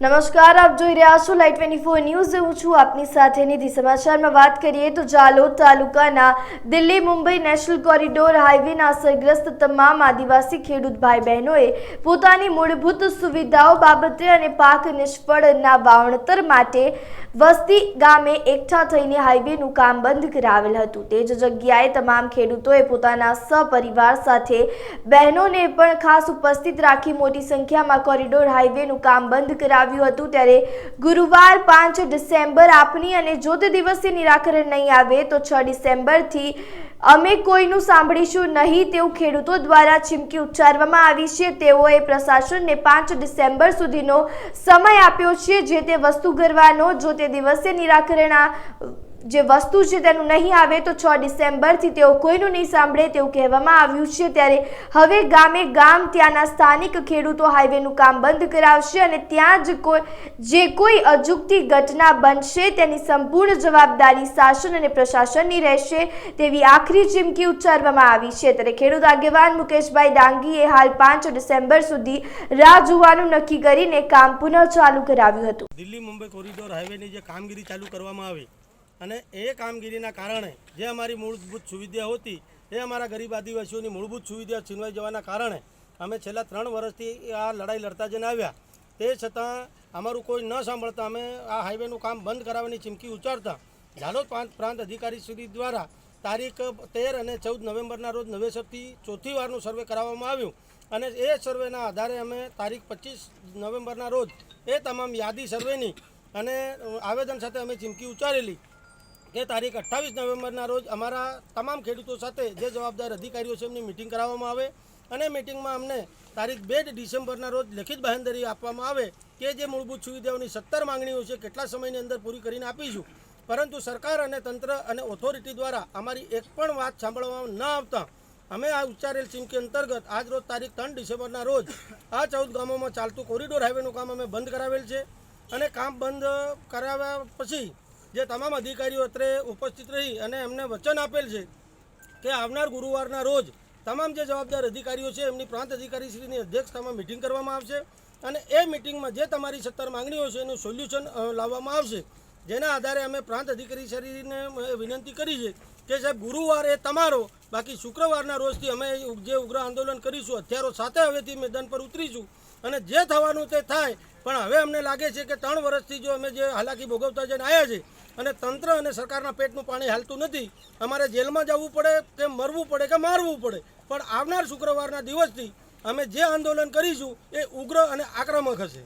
નમસ્કાર, આપ જોઈ રહ્યા છો લાઈટ ટ્વેન્ટી ફોર ન્યૂઝ હું છું આપની સાથે નિધિ સમાચારમાં વાત કરીએ તો જાલોદ તાલુકાના દિલ્હી મુંબઈ નેશનલ કોરિડોર હાઈવેના અસરગ્રસ્ત તમામ આદિવાસી ખેડૂત ભાઈ બહેનોએ પોતાની મૂળભૂત સુવિધાઓ બાબતે અને પાક નિષ્ફળના વાવણતર માટે વસ્તી ગામે એકઠા થઈને હાઈવેનું કામ બંધ કરાવેલ હતું. તે જ જગ્યાએ તમામ ખેડૂતોએ પોતાના સપરિવાર સાથે બહેનોને પણ ખાસ ઉપસ્થિત રાખી મોટી સંખ્યામાં કોરિડોર હાઈવેનું કામ બંધ કરાવ્યું. હતું ત્યારે ગુરુવાર પાંચ ડિસેમ્બર આપની અને જ્યોત દિવસે નિરાકરણ નહીં આવે તો છ ડિસેમ્બરથી અમે કોઈનું સાંભળીશું નહીં તેવું ખેડૂતો દ્વારા ચીમકી ઉચ્ચારવામાં આવી છે. તેઓએ પ્રશાસનને પાંચ ડિસેમ્બર સુધીનો સમય આપ્યો છે જે તે વસ્તુ કરવાનો જો તે દિવસે નિરાકરણ જે વસ્તુ છે તેનું નહીં આવે તો છ ડિસેમ્બરથી તેઓ કોઈનું નહીં સાંભળે તેવું કહેવામાં આવ્યું છે. ત્યારે હવે ગામે ગામ ત્યાંના સ્થાનિક ખેડૂતો હાઈવેનું કામ બંધ કરાવશે અને ત્યાં જ કોઈ, જે કોઈ અજુગતી ઘટના બનશે તેની સંપૂર્ણ જવાબદારી શાસન અને પ્રશાસનની રહેશે તેવી આખરી ચીમકી ઉચ્ચારવામાં આવી છે. ત્યારે ખેડૂત આગેવાન મુકેશભાઈ ડાંગીએ હાલ પાંચ ડિસેમ્બર સુધી રાહ જોવાનું નક્કી કરીને કામ પુનઃ ચાલુ કરાવ્યું હતું. દિલ્હી મુંબઈ કોરિડોર હાઈવેની જે કામગીરી ચાલુ કરવામાં આવી અને એ કામગીરીના કારણે જે અમારી મૂળભૂત સુવિધાઓ હતી, એ અમારા ગરીબ આદિવાસીઓની મૂળભૂત સુવિધા છીનવાઈ જવાના કારણે અમે છેલ્લા ત્રણ વર્ષથી આ લડાઈ લડતા જઈને આવ્યા. તે છતાં અમારું કોઈ ન સાંભળતા અમે આ હાઈવેનું કામ બંધ કરાવવાની ચીમકી ઉચ્ચારતા ઝાલોદ પ્રાંત અધિકારી શ્રી દ્વારા તારીખ તેર અને ચૌદ નવેમ્બરના રોજ નવેસરથી ચોથી વારનું સર્વે કરાવવામાં આવ્યું. અને એ સર્વેના આધારે અમે તારીખ પચીસ નવેમ્બરના રોજ એ તમામ યાદી સર્વેની અને આવેદન સાથે અમે ચીમકી ઉચ્ચારેલી. કે તારીખ અઠ્ઠાવીસ નવેમ્બરના રોજ અમારા તમામ ખેડૂતો સાથે જે જવાબદાર અધિકારીઓ છે એમની મિટિંગ કરાવવામાં આવે. અને મિટિંગમાં અમને તારીખ બે ડિસેમ્બરના રોજ લેખિત બાહેંધરી આપવામાં આવે કે જે મૂળભૂત સુવિધાઓની સત્તર માંગણીઓ છે કેટલા સમયની અંદર પૂરી કરીને આપીશું. પરંતુ સરકાર અને તંત્ર અને ઓથોરિટી દ્વારા અમારી એક પણ વાત સાંભળવામાં ન આવતા અમે આ ઉચ્ચારેલ ચીમકી અંતર્ગત આજ રોજ તારીખ ત્રણ ડિસેમ્બરના રોજ આ ચૌદ ગામોમાં ચાલતું કોરિડોર હાઈવેનું કામ અમે બંધ કરાવેલ છે. અને કામ બંધ કરાવ્યા પછી જે તમામ અધિકારીઓ અત્રે ઉપસ્થિત રહી અને એમને વચન આપેલ છે કે આવનાર ગુરુવારના રોજ તમામ જે જવાબદાર અધિકારીઓ છે, એમની પ્રાંત અધિકારીશ્રીની અધ્યક્ષતામાં મિટિંગ કરવામાં આવશે અને એ મિટિંગમાં જે તમારી સત્તર માંગણીઓ છે, એનું સોલ્યુશન લાવવામાં આવશે. જેના આધારે અમે પ્રાંત અધિકારીશ્રીને વિનંતી કરી છે કે સાહેબ, ગુરુવાર તમારો, બાકી શુક્રવારના રોજથી અમે જે ઉગ્ર આંદોલન કરીશું, હથિયારો સાથે હવેથી મેદાન પર ઉતરીશું અને જે થવાનું તે થાય. પણ હવે અમને લાગે છે કે ત્રણ વર્ષથી જો અમે જે હાલાકી ભોગવતા જઈને આવ્યા છે અને તંત્ર અને સરકારના પેટનું પાણી હાલતું નથી, અમારે જેલમાં જવું પડે કે મરવું પડે કે મારવું પડે. પણ આવનાર શુક્રવારના દિવસથી અમે જે આંદોલન કરીશું એ ઉગ્ર અને આક્રમક હશે.